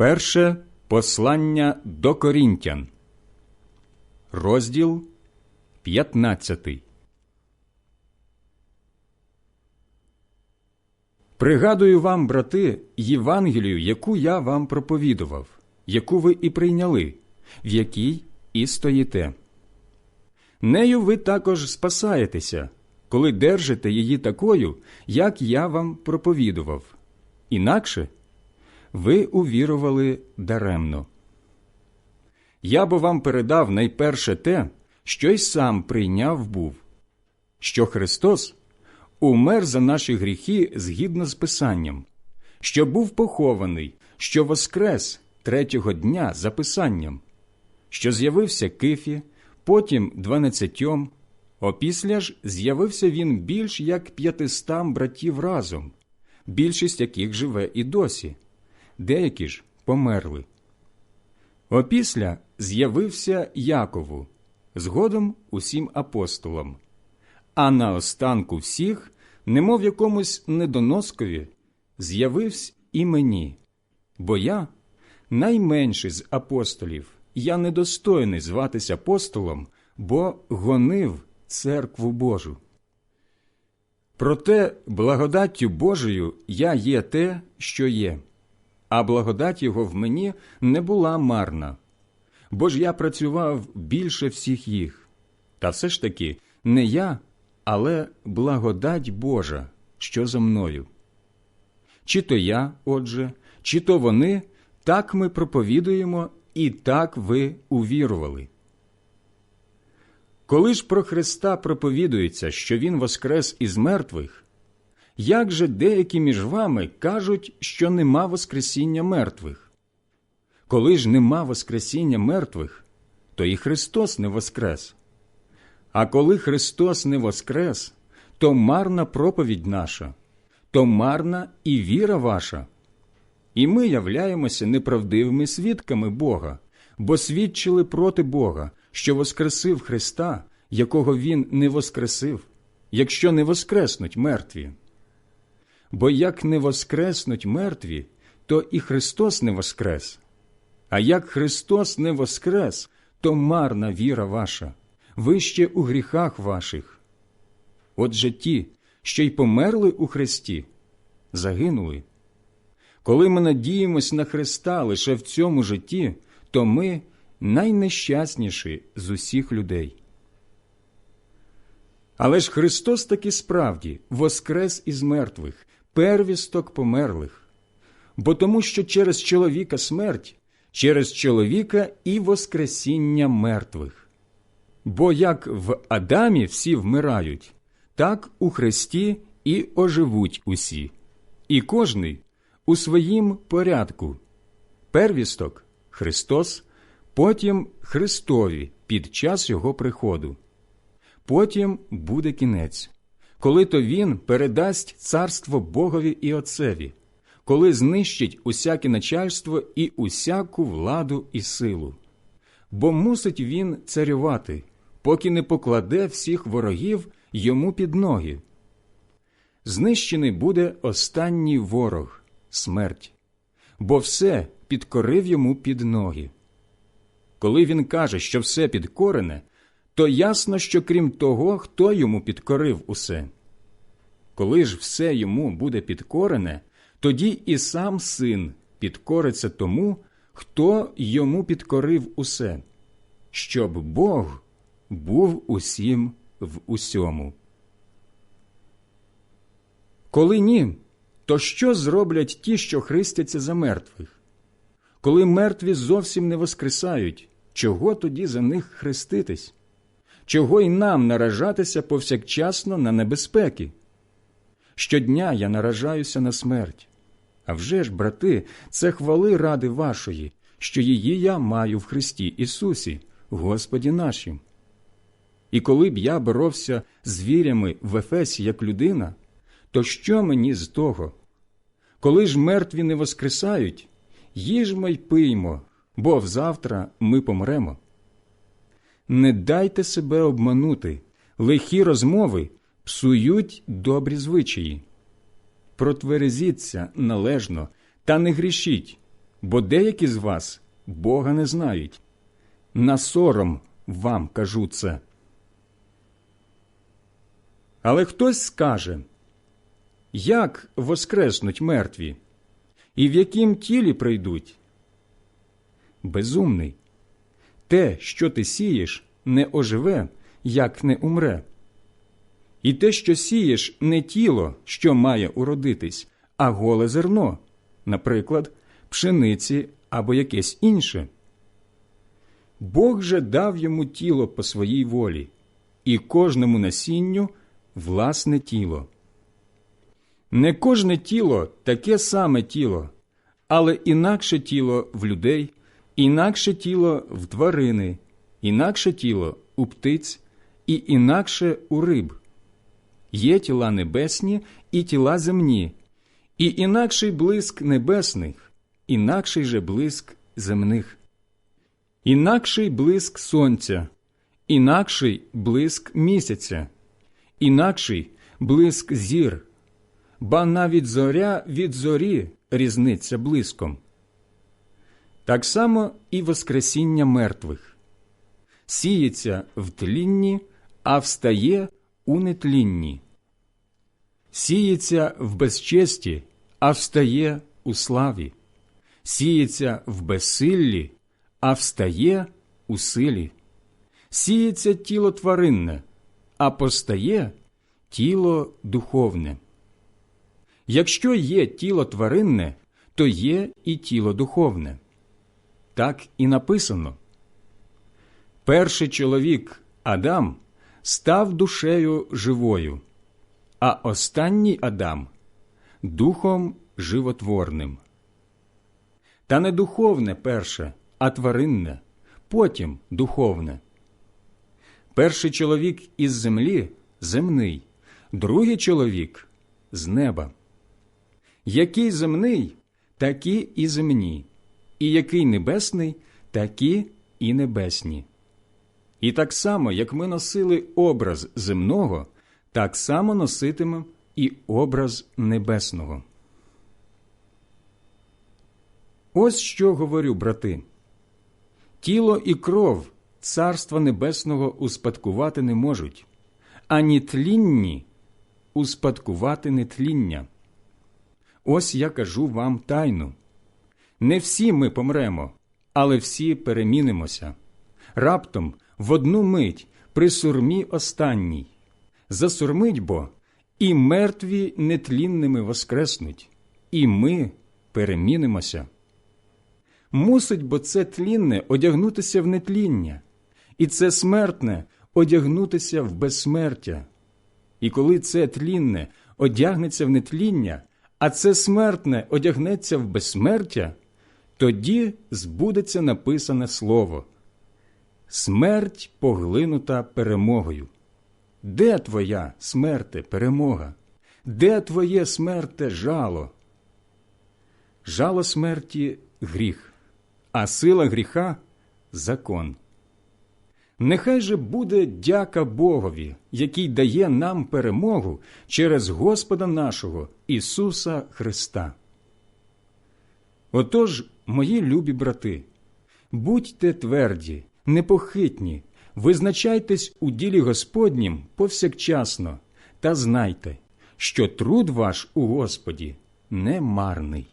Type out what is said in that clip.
Перше послання до Корінтян, розділ 15. Пригадую вам, брати, Євангелію, яку я вам проповідував, яку ви і прийняли, в якій і стоїте. Нею ви також спасаєтеся, коли держите її такою, як я вам проповідував. Інакше ви увірували даремно. Я бо вам передав найперше те, що й сам прийняв був, що Христос умер за наші гріхи згідно з Писанням, що був похований, що воскрес третього дня за Писанням, що з'явився Кифі, потім дванадцятьом, опісля ж з'явився він більш як п'ятистам братів разом, більшість яких живе і досі, деякі ж померли. Опісля з'явився Якову, згодом усім апостолам, а на останку всіх, немов якомусь недоноскові, з'явився і мені, бо я найменший з апостолів, я недостойний зватися апостолом, бо гонив церкву Божу. Проте благодаттю Божою я є те, що є, а благодать його в мені не була марна. Бо ж я працював більше всіх їх. Та все ж таки не я, але благодать Божа, що за мною. Чи то я, отже, чи то вони, так ми проповідуємо, і так ви увірували. Коли ж про Христа проповідується, що Він воскрес із мертвих, як же деякі між вами кажуть, що нема Воскресіння мертвих? Коли ж нема Воскресіння мертвих, то і Христос не воскрес. А коли Христос не воскрес, то марна проповідь наша, то марна і віра ваша. І ми являємося неправдивими свідками Бога, бо свідчили проти Бога, що воскресив Христа, якого Він не воскресив, якщо не воскреснуть мертві. Бо як не воскреснуть мертві, то і Христос не воскрес. А як Христос не воскрес, то марна віра ваша, ви ще у гріхах ваших. Отже ті, що й померли у Христі, загинули. Коли ми надіємось на Христа лише в цьому житті, то ми найнещасніші з усіх людей. Але ж Христос таки справді воскрес із мертвих, первісток померлих, бо тому, що через чоловіка смерть, через чоловіка і воскресіння мертвих. Бо як в Адамі всі вмирають, так у Христі і оживуть усі, і кожний у своїм порядку. Первісток Христос, потім Христові під час Його приходу. Потім буде кінець, коли то Він передасть царство Богові і Отцеві, коли знищить усяке начальство і усяку владу і силу. Бо мусить він царювати, поки не покладе всіх ворогів йому під ноги. Знищений буде останній ворог смерть, бо все підкорив йому під ноги. Коли він каже, що все підкорене, то ясно, що крім того, хто йому підкорив усе. Коли ж все йому буде підкорене, тоді і сам син підкориться тому, хто йому підкорив усе, щоб Бог був усім в усьому. Коли ні, то що зроблять ті, що христяться за мертвих? Коли мертві зовсім не воскресають, чого тоді за них хреститись? Чого й нам наражатися повсякчасно на небезпеки? Щодня я наражаюся на смерть. А вже ж, брати, це хвали ради вашої, що її я маю в Христі Ісусі, Господі нашим. І коли б я боровся з вірями в Ефесі як людина, то що мені з того? Коли ж мертві не воскресають, їжмо й пиймо, бо взавтра ми помремо. Не дайте себе обманути, лихі розмови псують добрі звичаї. Протверезіться належно та не грішіть, бо деякі з вас Бога не знають. На сором вам кажу це. Але хтось скаже, як воскреснуть мертві, і в яким тілі прийдуть? Безумний. Те, що ти сієш, не оживе, як не умре. І те, що сієш, не тіло, що має уродитись, а голе зерно, наприклад, пшениці або якесь інше. Бог же дав йому тіло по своїй волі, і кожному насінню власне тіло. Не кожне тіло таке саме тіло, але інакше тіло в людей, інакше тіло в тварини, інакше тіло у птиць і інакше у риб. Є тіла небесні і тіла земні, і інакший блиск небесних, інакший же блиск земних, інакший блиск сонця, інакший блиск місяця, інакший блиск зір, ба навіть зоря від зорі різниця блиском. Так само і Воскресіння мертвих сіється в тлінні, а встає у нетлінні. Сіється в безчесті, а встає у славі, сіється в безсиллі, а встає у силі, сіється тіло тваринне, а постає тіло духовне. Якщо є тіло тваринне, то є і тіло духовне. Так і написано. Перший чоловік Адам став душею живою, а останній Адам духом животворним. Та не духовне перше, а тваринне, потім духовне. Перший чоловік із землі земний, другий чоловік з неба. Який земний, такі і земні, і який небесний, такі і небесні. І так само, як ми носили образ земного, так само носитимемо і образ небесного. Ось що говорю, брати. Тіло і кров Царства Небесного успадкувати не можуть, ані тлінні успадкувати нетління. Ось я кажу вам тайну. Не всі ми помремо, але всі перемінимося. Раптом в одну мить при сурмі останній. Засурмить бо, і мертві нетлінними воскреснуть, і ми перемінимося. Мусить бо це тлінне одягнутися в нетління, і це смертне одягнутися в безсмертя. І коли це тлінне одягнеться в нетління, а це смертне одягнеться в безсмертя, тоді збудеться написане слово Смерть поглинута перемогою. Де твоя смерте перемога? Де твоє смерте жало? Жало смерті гріх, а сила гріха закон. Нехай же буде дяка Богові, який дає нам перемогу через Господа нашого Ісуса Христа. Отож, мої любі брати, будьте тверді, непохитні, визначайтесь у ділі Господнім повсякчасно та знайте, що труд ваш у Господі не марний.